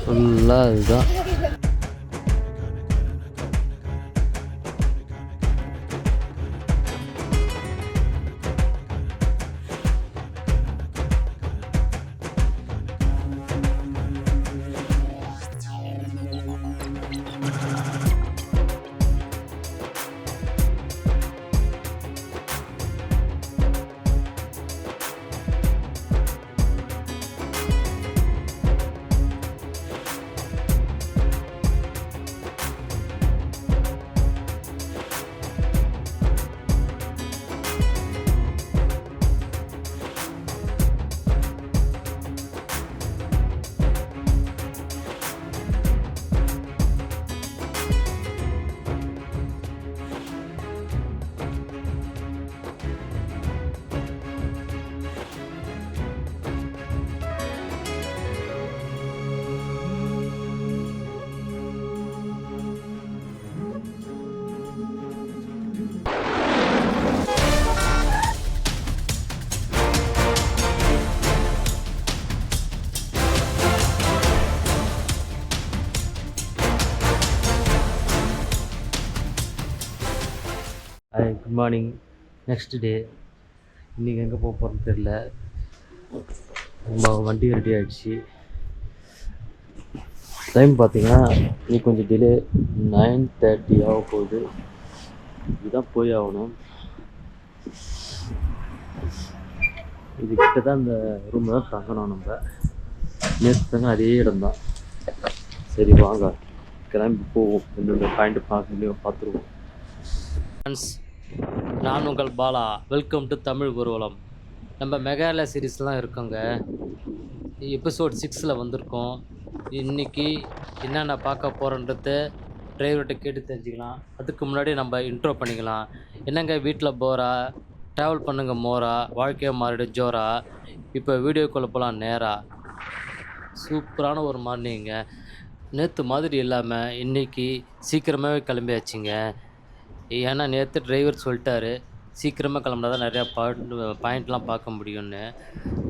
ஃபுல்லாக இதுதான் hi morning next day இன்றைக்கி எங்கே போக போகிறோன்னு தெரில நம்ம வண்டி ரெடி ஆகிடுச்சு டைம் பார்த்தீங்கன்னா இன்னைக்கு கொஞ்சம் டிலே நைன் தேர்ட்டி ஆக போகுது. இதுதான் போய் ஆகணும். இது கிட்ட தான் இந்த ரூமில் தான் தங்கணும் நம்ம. நேற்று தங்க அதே இடம் தான் சரி வாங்க. கிளம்பி போவோம். என்னென்ன பாயிண்ட் பார்க்க முடியும் பார்த்துருவோம் ஃப்ரெண்ட்ஸ் நான் உங்கள் பாலா. வெல்கம் டு தமிழ் குருவலம் நம்ம மெகாலயா சீரீஸ்லாம் இருக்கோங்க. எபிசோட் சிக்ஸில் வந்திருக்கோம். இன்றைக்கி என்னென்ன பார்க்க போகிறோன்றத டிரைவர்கிட்ட கேட்டு தெரிஞ்சுக்கலாம். அதுக்கு முன்னாடி நம்ம இன்ட்ரோ பண்ணிக்கலாம். என்னங்க வீட்டில் போகிறா ட்ராவல் பண்ணுங்க மோரா. வாழ்க்கையை மாறிடும் ஜோரா. இப்போ வீடியோக்குள்ளே போகலாம் நேராக சூப்பரான ஒரு மார்னிங்க நேற்று மாதிரி இல்லாமல் இன்றைக்கி சீக்கிரமாகவே கிளம்பியாச்சுங்க. ஏன்னா நேற்று டிரைவர் சொல்லிட்டாரு. சீக்கிரமாக கிளம்புனா தான் நிறையா பாயிண்ட் பாயிண்ட்லாம் பார்க்க முடியும்னு.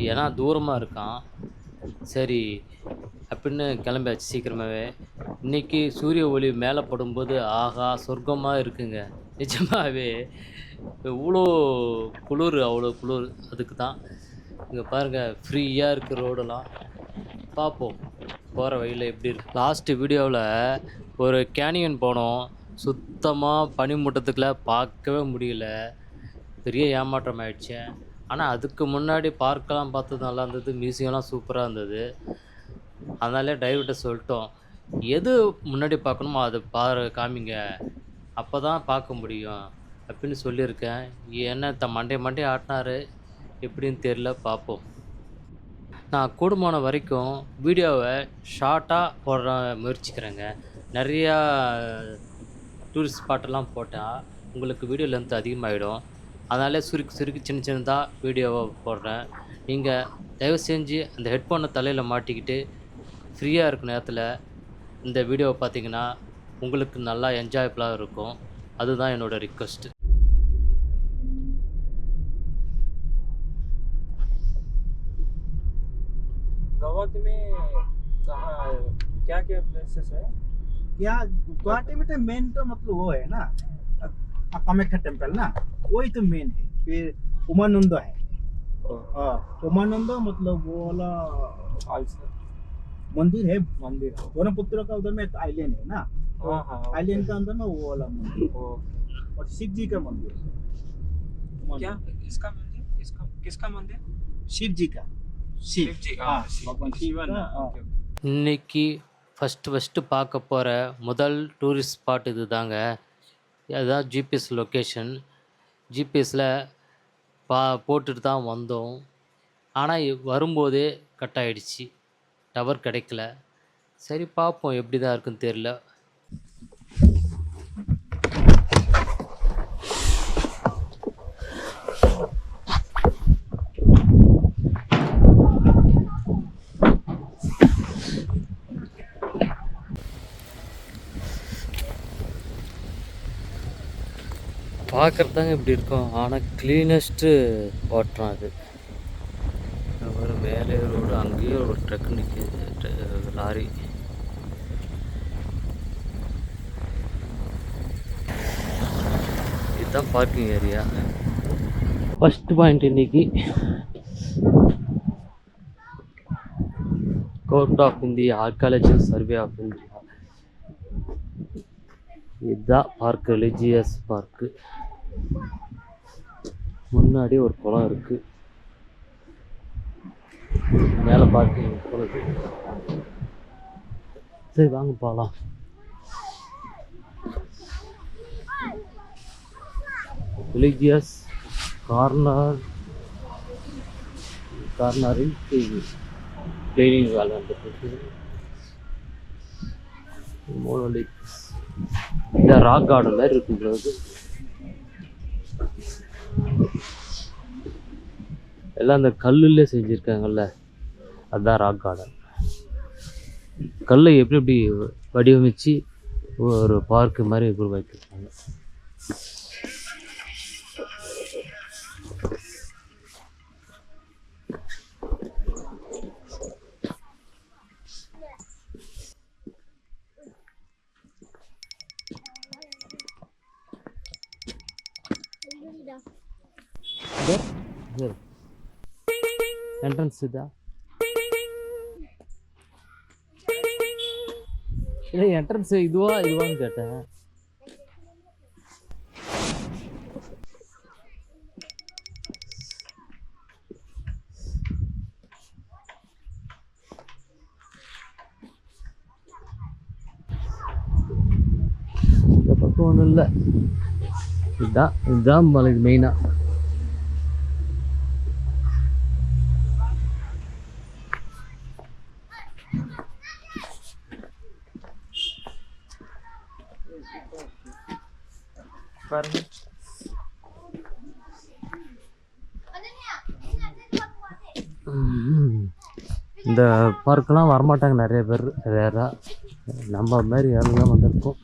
ஏன்னா தூரமாக இருக்கான். சரி அப்படின்னு கிளம்பியாச்சு சீக்கிரமாகவே இன்றைக்கி சூரிய ஒளி மேலே படும்போது ஆஹா சொர்க்கமாக இருக்குங்க. நிஜமாகவே இவ்வளோ குளிர் அவ்வளோ குளிர். அதுக்கு தான் இங்கே பாருங்கள் ஃப்ரீயாக இருக்குது ரோடெல்லாம் பார்ப்போம் போகிற வழியில் எப்படி இருக்கு. லாஸ்ட்டு வீடியோவில் ஒரு கேனியன் போனோம். சுத்தமாக பனிமூட்டத்துக்குள்ள பார்க்கவே முடியல. பெரிய ஏமாற்றம் ஆயிடுச்சு ஆனால் அதுக்கு முன்னாடி பார்க்கலாம் பார்த்தது நல்லா இருந்தது. மியூசியம்லாம் சூப்பராக இருந்தது. அதனாலே டிரைவர்கிட்ட சொல்லிட்டோம். எது முன்னாடி பார்க்கணுமோ அதை பாரு காமிங்க. அப்போ தான் பார்க்க முடியும் அப்படின்னு சொல்லியிருக்கேன். என்ன த மண்டே மண்டே ஆட்டினாரு. எப்படின்னு தெரில பார்ப்போம். நான் கூடுமான வரைக்கும் வீடியோவை ஷார்ட்டாக போடுற முயற்சிக்கிறேங்க. நிறையா டூரிஸ்ட் ஸ்பாட்டெல்லாம் போட்டால் உங்களுக்கு வீடியோ லென்த் அதிகமாகிடும் அதனால சுருக்கி சுருக்கி சின்ன சின்னதாக வீடியோவை போடுறேன் நீங்கள் தயவு செஞ்சு அந்த ஹெட்ஃபோனை தலையில் மாட்டிக்கிட்டு ஃப்ரீயாக இருக்க நேரத்தில் இந்த வீடியோவை பார்த்தீங்கன்னா உங்களுக்கு நல்லா என்ஜாயபுளாக இருக்கும் அதுதான் என்னோடய ரிக்வெஸ்ட்டு गवाती में कहाँ क्या क्या प्लेसेस है यहाँ गुवाहाटी में तो मेन तो मतलब वो है ना कामाख्या टेंपल ना वही तो मेन है। फिर उमानंद है। हाँ उमानंद मतलब वो वाला मंदिर है मंदिर। ब्रह्मपुत्र का उधर में एक आइलैंड है ना। हाँ हाँ आइलैंड का अंदर ना वो वाला मंदिर और शिव जी का मंदिर क्या? इसका मंदिर? इसका किसका मंदिर? शिव जी का। शिव। जी हाँ, भगवान शिव शिवन ஃபஸ்ட்டு ஃபஸ்ட்டு பார்க்க போகிற முதல் டூரிஸ்ட் ஸ்பாட் இது தாங்க அதுதான் ஜிபிஎஸ் லொக்கேஷன் ஜிபிஎஸில் பா போட்டுட்டு தான் வந்தோம். ஆனால் வரும்போதே கட் ஆகிடுச்சி டவர் கிடைக்கல. சரி பார்ப்போம் எப்படி தான் இருக்குன்னு தெரில பார்க்குறதாங்க இப்படி இருக்கும். ஆனால் க்ளீனஸ்ட்டு ஓட்டுறான் அது. ஒரு மேலே ரோடு அங்கேயே ஒரு ட்ரக் நிற்கிது லாரி. இதுதான் பார்க்கிங் ஏரியா ஃபஸ்ட் பாயிண்ட் இன்னைக்கு. Court of India archaeological survey of India இதுதான் பார்க் ரிலிஜியஸ் பார்க்கு முன்னாடி ஒரு குளம் இருக்கு. மேலே பார்க்கிங் சரி வாங்க போகலாம் ரிலிஜியஸ் கார்னர் கார்னரில் கிளீனிங் வேலை நடந்துட்டு இந்த ராக் கார்டன் மாதிரி இருக்குன்றது எல்லாம் அந்த கல்லுல செஞ்சுருக்காங்கல்ல. அதுதான் ராக் கார்டன் கல்லை எப்படி எப்படி வடிவமைச்சு ஒரு பார்க்கு மாதிரி உருவாக்கியிருக்காங்க. ಎಂಟ್ರೆನ್ಸ್ ಇದಾ ಇಲ್ಲ ಎಂಟ್ರೆನ್ಸ್ இதுவா இதுவான்னு கேட்டேன் இந்த பக்கம் ஒன்றும் இல்லை இதுதான் இதுதான் மலைக்கு மெயினாக பாருங்க இந்த பார்க்கெலாம் வரமாட்டாங்க நிறைய பேர் ரேராக நம்ம மாதிரி யாருலாம் வந்திருக்கோம்.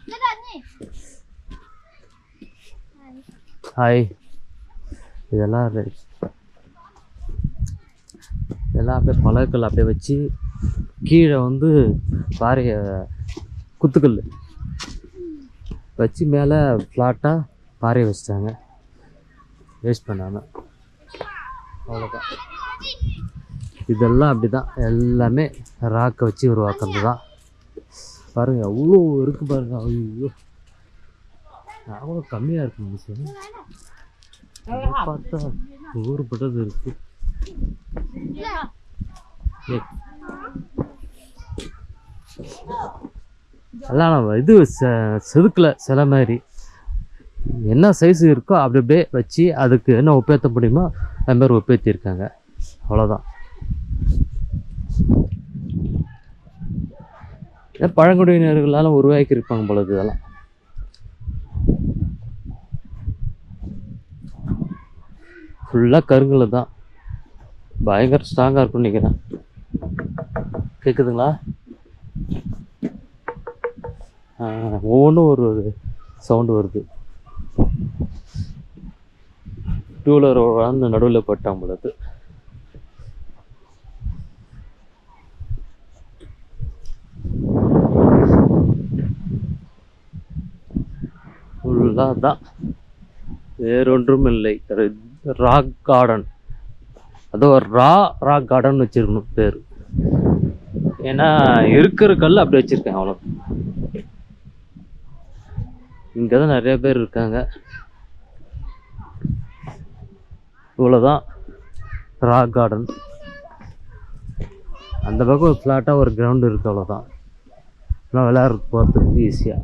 ஹாய் இதெல்லாம் இதெல்லாம் அப்படியே பழக்கல் அப்படியே வச்சு கீழே வந்து பாரிய குத்துக்கல் வச்சு மேலே ஃப்ளாட்டாக பாறையை வச்சிட்டாங்க. வேஸ்ட் பண்ணாமல் அவ்வளோதான் இதெல்லாம் அப்படி தான் எல்லாமே ராக்கை வச்சு உருவாக்குறது தான் பாருங்கள் அவ்வளோ இருக்குது பாருங்கள் ஐயோ. அவ்வளோ கம்மியாக இருக்கு மனுஷன் பார்த்தா ஊறுபட்டது இருக்கு. எல்லாம் நம்ம இது செ- செதுக்கல மாதிரி. என்ன சைஸ் இருக்கோ அப்படி அப்படியே வச்சு அதுக்கு என்ன ஒப்பேற்ற முடியுமோ அது மாதிரி ஒப்பேற்றிருக்காங்க அவ்வளோதான் பழங்குடியினர்களால் உருவாக்கியிருப்பாங்க போல இதெல்லாம். ஃபுல்லாக கருங்கல் தான். பயங்கர ஸ்ட்ராங்காக இருக்கும்னு நினைக்கிறேன். கேட்குதுங்களா ஒவ்வொன்றும் ஒரு ஒரு சவுண்டு வருது. டூ வீலர் வந்து நடுவில் போட்டான் பொழுது ஃபுல்லாக தான். வேறொன்றும் இல்லை ராக் கார்டன். அது ஒரு ரா ராக் கார்டன் வச்சிருக்கணும் பேர். ஏன்னா இருக்கிற கல் அப்படி வச்சுருக்கேன் அவ்வளோ இங்கே தான் நிறைய பேர் இருக்காங்க. இவ்வளோதான் ராக் கார்டன். அந்த பக்கம் ஒரு ஃப்ளாட்டாக ஒரு கிரவுண்டு இருக்குது அவ்வளோதான் நல்லா விளையாட போகிறதுக்கு ஈஸியாக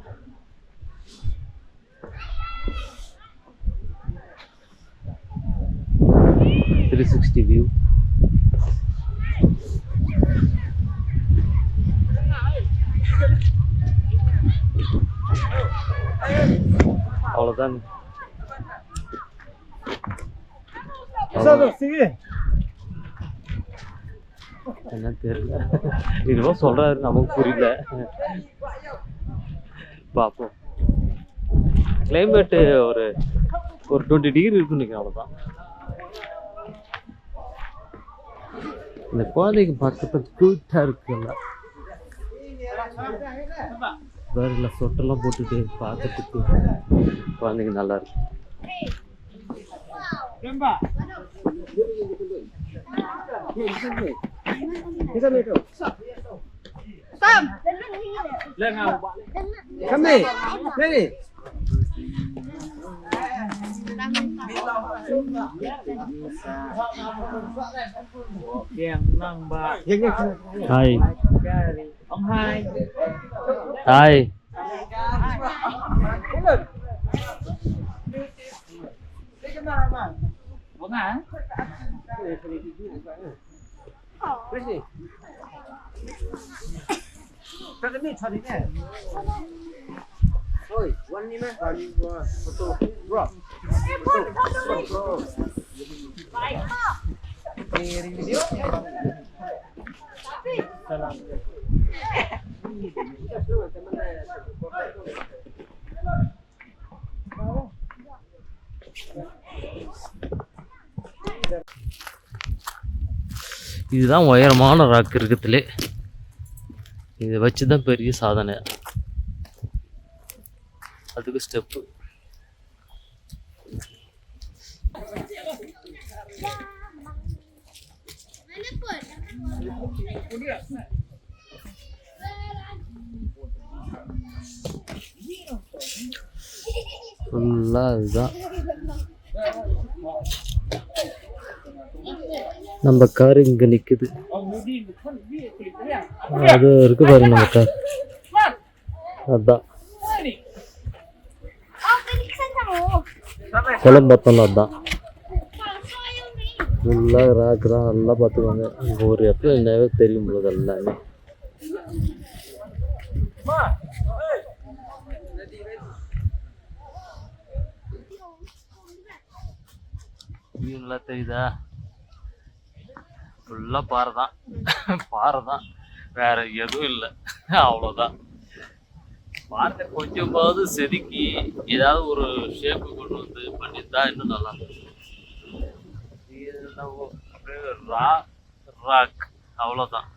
த்ரீ சிக்ஸ்டி வியூ அவ்வளோதான் என்ன தெரியல. இதுவோ சொல்றாரு நமக்கு புரியல. பார்ப்போம் கிளைமேட்டு ஒரு ஒரு டுவெண்ட்டி டிகிரி இருக்குன்னு நினைக்கிறேன் அவ்வளோதான் இந்த குழந்தைங்க பார்க்கறது கூட்டாக இருக்குல்ல வேறுல சொட்டெல்லாம் போட்டுட்டு பார்க்கறதுக்கு குழந்தைங்க நல்லா இருக்கு Kami. Nani? Yang nang thầy ông hai thầy Vâng hả? Cái gì? Cái này cho đi nè. Ôi, one đi nè. One qua. Photo. Bro. Bro. Bro. Ini video. Salam. இதுதான் உயரமான ராக் இருக்கிறதுலே இதை வச்சு தான் பெரிய சாதனை அதுக்கு step ஃபுல்லாக இதுதான். நம்ம கார் இங்கே நிற்குது அது இருக்கு பாருங்க நம்ம கார் அதான். குளம் அதுதான் ஃபுல்லாக ராக்கு தான் நல்லா பார்த்துக்கோங்க. இங்கே ஒரு இடத்துல என்னவே தெரியும் பொழுது எல்லாமே. வியூ நல்லா தெரியுதா? ஃபுல்லாக பாறை தான் பாறை தான் வேற எதுவும் இல்லை. அவ்வளோதான் பாறை கொஞ்சமாவது செதுக்கி ஏதாவது ஒரு ஷேப்பு கொண்டு வந்து பண்ணியிருந்தா இன்னும் நல்லா இருக்கும். ரா ராக் அவ்வளோதான்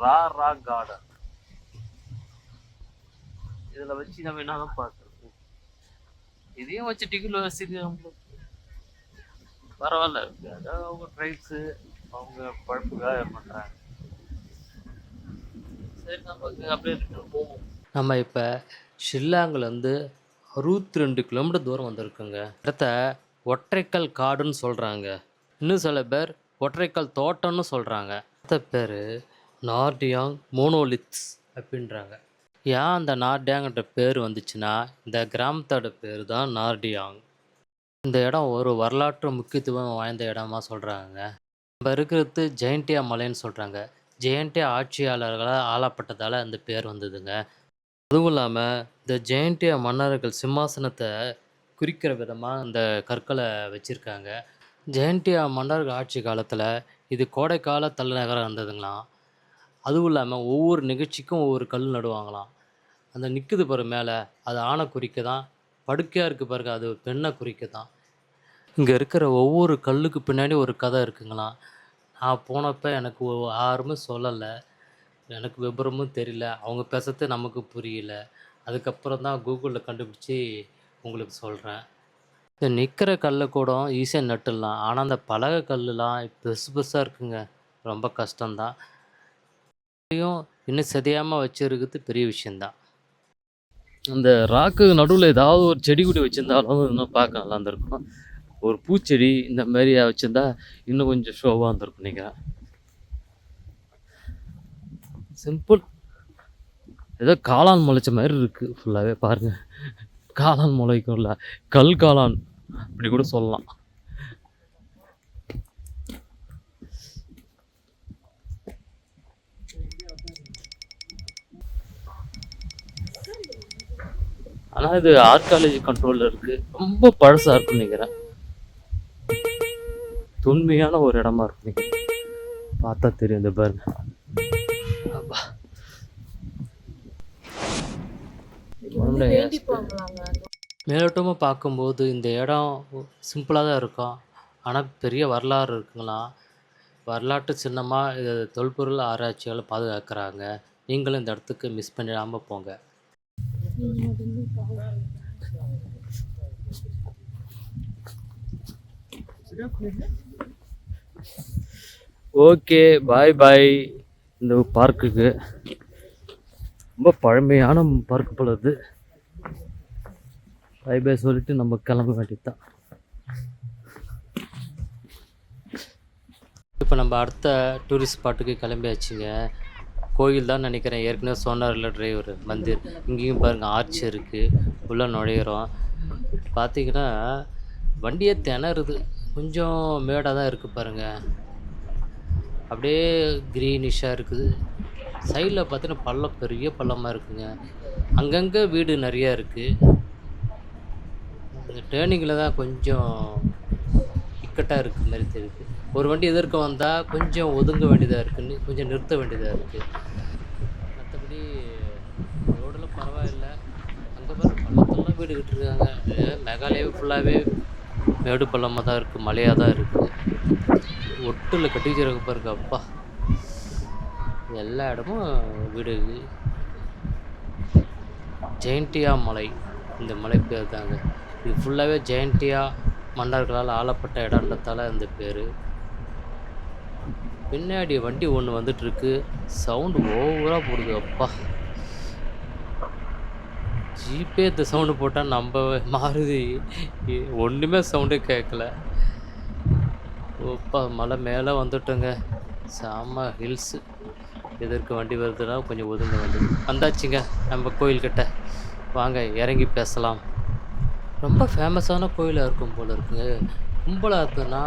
ரா ராக் கார்டன் இதில் வச்சு நம்ம என்னதான் பார்க்குறது? இதையும் வச்சு டிக்கெட் வச்சிருக்காங்க பரவாயில்ல. அதாவது அவங்க ட்ரைப்ஸு அவங்க பழப்புக்காக பண்ணுறாங்க சரி நமக்கு அப்படியே போவோம் நம்ம இப்போ ஷில்லாங்கிலேருந்து அறுபத்தி ரெண்டு கிலோமீட்டர் தூரம் வந்திருக்குங்க. இடத்த ஒற்றைக்கல் காடுன்னு சொல்கிறாங்க இன்னும் சில பேர் ஒற்றைக்கல் தோட்டம்னு சொல்கிறாங்க அடுத்த பேர் நார்டியாங் மோனோலித்ஸ் அப்படின்றாங்க. ஏன் அந்த நார்டியாங்கிற பேர் வந்துச்சுன்னா இந்த கிராமத்தோட பேர் தான் நார்டியாங். இந்த இடம் ஒரு வரலாற்று முக்கியத்துவம் வாய்ந்த இடமா சொல்கிறாங்க நம்ம இருக்கிறது ஜெயின்டியா மலைன்னு சொல்கிறாங்க ஜெயண்டியா ஆட்சியாளர்களால் ஆளப்பட்டதால் அந்த பேர் வந்ததுங்க. அதுவும் இல்லாமல் இந்த ஜெயண்டியா மன்னர்கள் சிம்மாசனத்தை குறிக்கிற விதமாக இந்த கற்களை வச்சுருக்காங்க. ஜெயண்டியா மன்னர்கள் ஆட்சி காலத்தில் இது கோடைக்கால தலைநகரம் இருந்ததுங்களாம். அதுவும் இல்லாமல் ஒவ்வொரு நிகழ்ச்சிக்கும் ஒவ்வொரு கல் நடுவாங்களாம். அந்த நிற்குது பாரு மேலே அது ஆணை குறிக்க தான் படுக்கையாக இருக்குது பாருங்க அது பெண்ணை குறிக்க தான். இங்கே இருக்கிற ஒவ்வொரு கல்லுக்கு பின்னாடி ஒரு கதை இருக்குங்களாம். நான் போனப்போ எனக்கு யாருமே சொல்லலை. எனக்கு விபரமும் தெரியல. அவங்க பேசுறது நமக்கு புரியல. அதுக்கப்புறம் தான் கூகுளில் கண்டுபிடிச்சி உங்களுக்கு சொல்கிறேன் இந்த நிற்கிற கல்லை கூட ஈஸியாக நட்டுடலாம். ஆனால் அந்த பலகை கல்லுலாம் பெருசு பெருசாக இருக்குங்க. ரொம்ப கஷ்டம்தான். இதையும் இன்னும் செதையாமல் வச்சிருக்கிறது பெரிய விஷயந்தான் அந்த ராக்கு நடுவில் ஏதாவது ஒரு செடி கொடி வச்சுருந்தாலும் இன்னும் பார்க்க நல்லா இருந்திருக்கும். ஒரு பூச்செடி இந்த மாதிரி வச்சுருந்தா இன்னும் கொஞ்சம் ஷோவாக இருந்திருக்கும் நினைக்கிறேன். சிம்பிள் ஏதோ காளான் முளைச்ச மாதிரி இருக்குது ஃபுல்லாகவே பாருங்கள் காளான் முளைக்கும்ல. கல் காளான். அப்படி கூட சொல்லலாம். ஆனால் இது ஆர்காலஜி கண்ட்ரோலில் இருக்குது ரொம்ப பழசாக இருக்குன்னு நினைக்கிறேன். தொன்மையான ஒரு இடமா இருக்கு பார்த்தா தெரியும் இந்த பாருங்க. மேலோட்டமாக பார்க்கும்போது இந்த இடம் சிம்பிளாக தான் இருக்கும். ஆனால் பெரிய வரலாறு இருக்குங்களாம் வரலாற்று சின்னமாக இது தொல்பொருள் ஆராய்ச்சியால் பாதுகாக்கிறாங்க. நீங்களும் இந்த இடத்துக்கு மிஸ் பண்ணிடாமல் போங்க. Okay bye bye. இந்த பார்க்குக்கு ரொம்ப பழமையான பார்க் போல இது பாய் பாய் சொல்லிட்டு நம்ம கிளம்ப வேண்டியதுதான். இப்போ நம்ம அடுத்த டூரிஸ்ட் ஸ்பாட்டுக்கு கிளம்பியாச்சுங்க. கோயில் தான் நினைக்கிறேன். ஏற்கனவே சொன்னார்ல டிரைவர் மந்திர். இங்கேயும் பாருங்கள் ஆர்ச் இருக்குது உள்ளே நுழையிறோம். பார்த்தீங்கன்னா வண்டியே திணறுது. கொஞ்சம் மேடாக தான் இருக்குது பாருங்கள் அப்படியே க்ரீனிஷாக இருக்குது. சைடில் பார்த்தீங்கன்னா பள்ளம் பெரிய பள்ளமாக இருக்குங்க. அங்கங்கே வீடு நிறையா இருக்குது இந்த டேர்னிங்கில் தான் கொஞ்சம் இக்கட்டாக இருக்குது மாதிரி தெரியுது. ஒரு வண்டி எதிர்க்க வந்தால் கொஞ்சம் ஒதுங்க வேண்டியதாக இருக்குன்னு கொஞ்சம் நிறுத்த வேண்டியதாக இருக்குது மற்றபடி ரோடெல்லாம் பரவாயில்ல. அங்கே பாரு பள்ளத்தெல்லாம் வீடு கட்டிருக்காங்க மேகாலயாவே ஃபுல்லாகவே மேடு பள்ளமாக தான் இருக்குது மலையாக தான் இருக்குது ஒட்டில் கட்டி வச்சிருக்க பாருங்க அப்பா. எல்லா இடமும் வீடு ஜெயண்டியா மலை இந்த மலை பேர் தாங்க இது ஃபுல்லாகவே ஜெயண்டியா மன்னர்களால் ஆளப்பட்ட இடன்றதால இந்த பேர். பின்னாடி வண்டி ஒன்று வந்துட்டுருக்கு சவுண்டு ஓவராக போடுது அப்பா. ஜிபே இந்த சவுண்டு போட்டால் நம்ம மாறுதி. ஒன்றுமே சவுண்டே கேட்கல ஓப்பா மலை மேலே வந்துட்டோங்க. செம்ம ஹில்ஸு எதற்கு வண்டி வருதுன்னா கொஞ்சம் ஒதுங்க வண்டி. வந்தாச்சுங்க நம்ம கோயில்கிட்ட. வாங்க இறங்கி பேசலாம். ரொம்ப ஃபேமஸான கோயிலாக இருக்கும் போல் இருக்குங்க. கும்பலாக இருக்குன்னா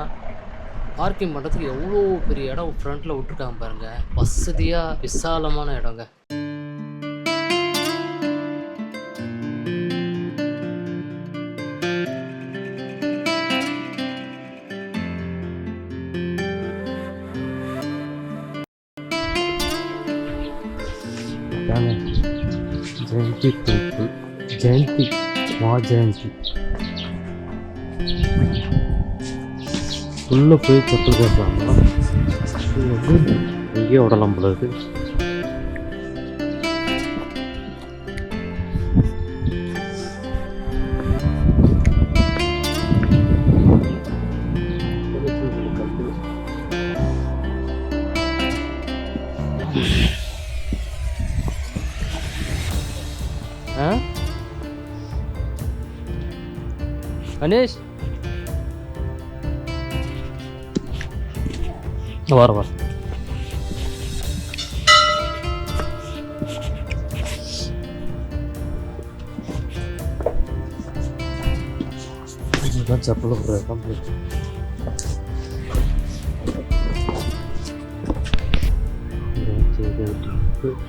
பார்க்கிங் பண்ணுறதுக்கு எவ்வளோ பெரிய இடம் ஃப்ரண்ட்டில் விட்டுருக்காங்க பாருங்கள் வசதியாக விசாலமான இடங்க. ஜெயந்தி டெம்பிள் ஜெயந்தி வா ஜெயந்தி. உள்ளே போய் செப்பல் கேட்கலாமா இது வந்து இங்கேயே விடலாம் போல இருக்கு. ஆ Anis. Keluar, keluar. Ini kan jablok Bro?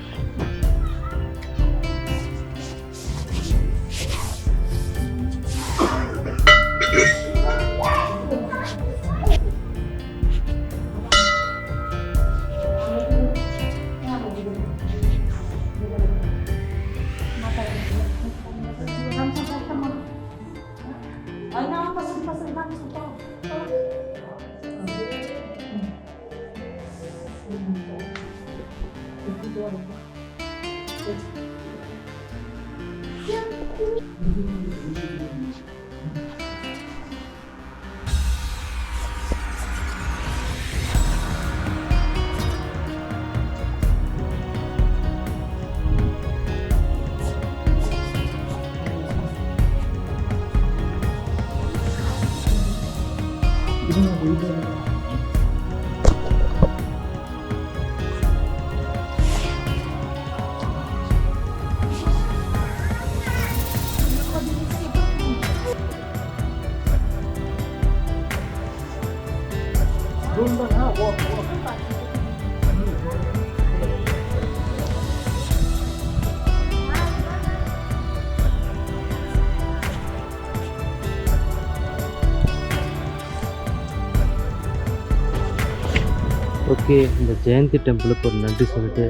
Okay இந்த ஜெயந்தி டெம்பிளுக்கு ஒரு நன்றி சொல்லிட்டு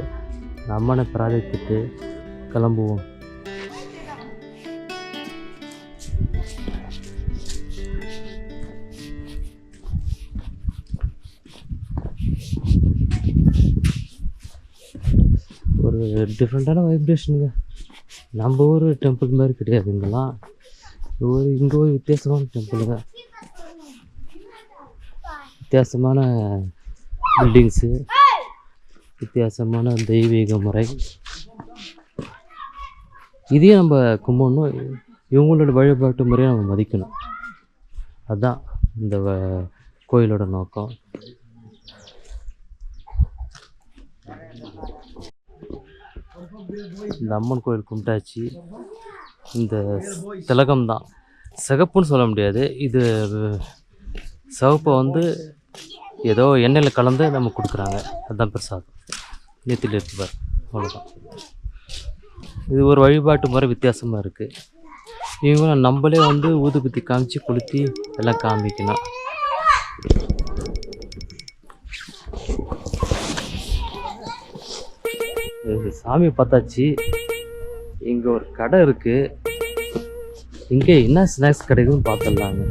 இந்த அம்மனை பிரார்த்தித்துட்டு கிளம்புவோம். டிஃப்ரெண்ட்டான வைப்ரேஷனுங்க நம்ம ஊர் டெம்பிள் மாதிரி கிடையாது இங்கெல்லாம். ஒரு இங்கே ஒரு வித்தியாசமான டெம்பிளுங்க வித்தியாசமான பில்டிங்ஸு வித்தியாசமான தெய்வீக முறை. இதையும் நம்ம கும்பிடணும். இவங்களோட வழிபாட்டு முறையை நம்ம மதிக்கணும். அதுதான் இந்த வ- கோயிலோட நோக்கம். இந்த அம்மன் கோயில் கும்பிட்டாச்சு. இந்த திலகம் தான் சிகப்புன்னு சொல்ல முடியாது. இது சிவப்பை வந்து ஏதோ எண்ணெயில் கலந்து நம்ம கொடுக்குறாங்க. அதுதான் பிரசாதம். நெத்தியில் இருப்பார் அவ்வளோதான் இது ஒரு வழிபாட்டு முறை வித்தியாசமாக இருக்குது இவங்க நம்மளே வந்து ஊதுபத்தி காமிச்சு கொளுத்தி எல்லாம் காமிக்கணும் சாமி பார்த்தாச்சு. இங்கே ஒரு கடை இருக்குது இங்கே என்ன ஸ்நாக்ஸ் கிடைக்குதுன்னு பார்த்துடலாங்க.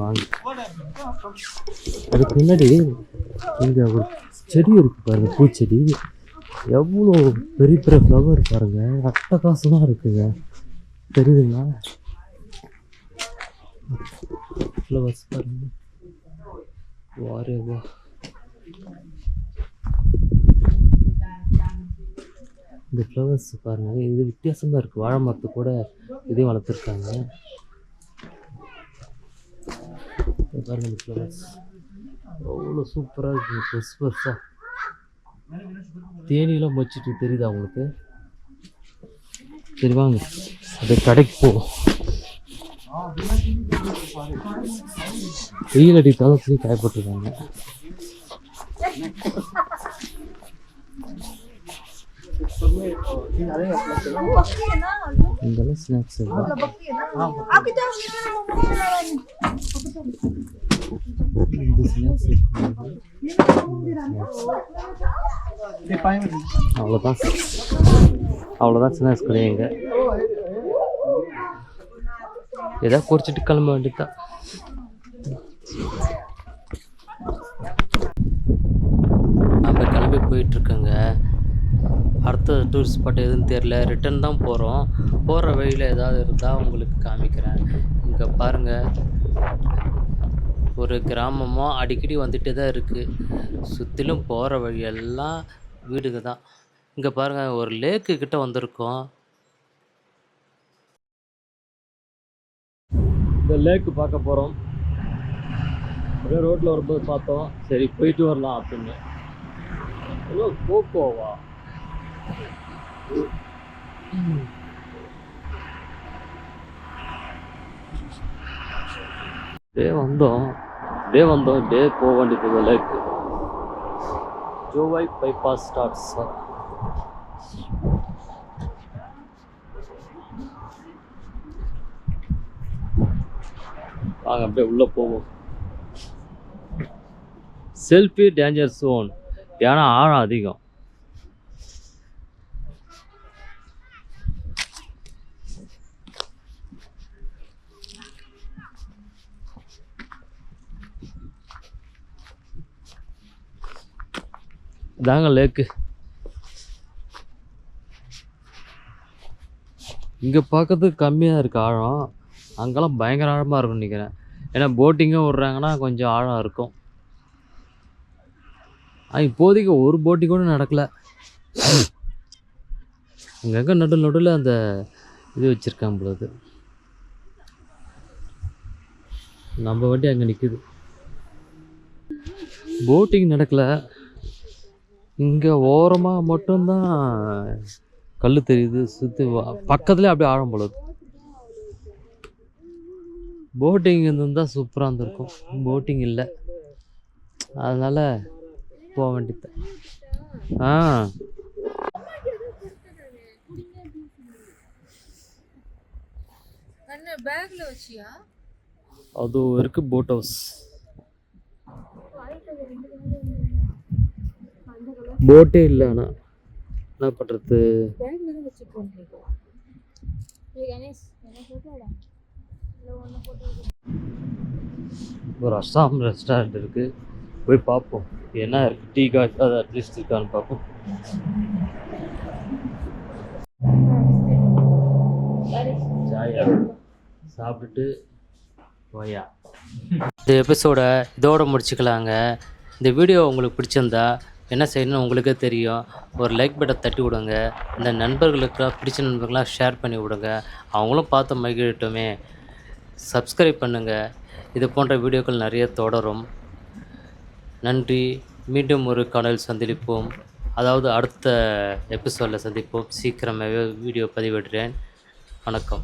வாங்க. அதுக்கு முன்னாடி இங்கே ஒரு செடி இருக்கு பாருங்க பூச்செடி. எவ்வளோ பெரிய பெரிய ஃப்ளவர் பாருங்க அட்டகாசமாக இருக்குங்க. தெரியுதுங்களா? ஃப்ளவர்ஸ் பாருங்க. வாரே இந்த ஃப்ளவர்ஸ் பாருங்கள் இது வித்தியாசமாக இருக்குது வாழை மரத்து கூட இதையும் வளர்த்துருக்காங்க. பாருங்கள் பாருங்க இந்த ஃப்ளவர்ஸ் அவ்வளோ சூப்பராக இருக்குது பெருசு பெருசாக தேனியெல்லாம் மொச்சிட்டு தெரியுதா அவங்களுக்கு சரி வாங்க. அது கடைக்கு போவோம் வெயில் அடித்தாலும் சரி காயப்பட்டுருக்காங்க. இங்கெல்லாம் ஸ்நாக்ஸ் இருக்கு இந்த ஸ்நாக்ஸ் அவ்வளோதான் அவ்வளோதான் ஸ்நாக்ஸ் கிடையாங்க ஏதாவது குடிச்சிட்டு கிளம்ப வேண்டியதுதான் நம்ம கிளம்பி போயிட்டுருக்கோங்க அடுத்த டூரிஸ்ட் ஸ்பாட் எதுன்னு தெரில ரிட்டன் தான் போகிறோம் போகிற வழியில் ஏதாவது இருந்தால் உங்களுக்கு காமிக்கிறேன். இங்கே பாருங்கள் ஒரு கிராமமும் அடிக்கடி வந்துட்டு தான் இருக்குது சுற்றிலும் போகிற வழியெல்லாம் வீடுங்க தான். இங்கே பாருங்கள் ஒரு லேக்கு கிட்டே வந்திருக்கோம். இந்த லேக்கு பார்க்க போகிறோம் அப்படியே ரோட்டில் வரும்போது பார்த்தோம். சரி போயிட்டு வரலாம் அப்படின்னு. எவ்வளோ கோகோவா? டே வந்தோம் டே வந்தோம் டே போக வேண்டியது லைக் ஜோவாய் பைபாஸ் ஸ்டார்ட்ஸ் வாங்க அப்படியே உள்ளே போவோம். Selfie danger zone. ஏன்னா ஆழம் அதிகம். இதாங்க லேக்கு. இங்கே பார்க்கறதுக்கு கம்மியாக இருக்குது ஆழம். அங்கெல்லாம் பயங்கர ஆழமாக இருக்கும்னு நினைக்கிறேன். ஏன்னா போட்டிங்கும் விட்றாங்கன்னா கொஞ்சம் ஆழம் இருக்கும். ஆ இப்போதைக்கு ஒரு போட்டிங் கூட நடக்கலை. அங்கங்கே நடு நடுவில் அந்த இது வச்சுருக்காங்க பொழுது நம்ம வண்டி அங்கே நிற்குது போட்டிங் நடக்கல. இங்கே ஓரமாக மட்டும்தான் கல் தெரியுது சுற்றி பக்கத்துலேயே அப்படியே ஆழம் பொழுது போட்டிங் இருந்திருந்தால் சூப்பராக இருந்திருக்கும். போட்டிங் இல்லை. அதனால் போக வேண்டியது. ஆ. அது இருக்குது போட் ஹவுஸ் போட்டே இல்லை ஆனால் என்ன பண்ணுறது ஒரு அஸ்ஸாம் ரெஸ்டாரண்ட் இருக்குது போய் பார்ப்போம் என்ன இருக்குது டீ காஃபி அது அட்லீஸ்ட் இருக்கான்னு பார்ப்போம் ஜாயா. சாப்பிட்டுட்டு போயா. இந்த எபிசோடை இதோட முடிச்சுக்கலாங்க. இந்த வீடியோ உங்களுக்கு பிடிச்சிருந்தா என்ன செய்யணும்னு உங்களுக்கே தெரியும். ஒரு லைக் பட்டை தட்டி விடுங்க. இந்த நண்பர்களுக்கெல்லாம் பிடிச்ச நண்பர்களாக ஷேர் பண்ணி விடுங்க. அவங்களும் பார்த்து மகிழட்டுமே. சப்ஸ்கிரைப் பண்ணுங்கள் இது போன்ற வீடியோக்கள் நிறைய தொடரும். நன்றி. மீண்டும் ஒரு காலையில் சந்திப்போம். அதாவது அடுத்த எபிசோடில் சந்திப்போம். சீக்கிரமாகவே வீடியோ பதிவிடுறேன். வணக்கம்.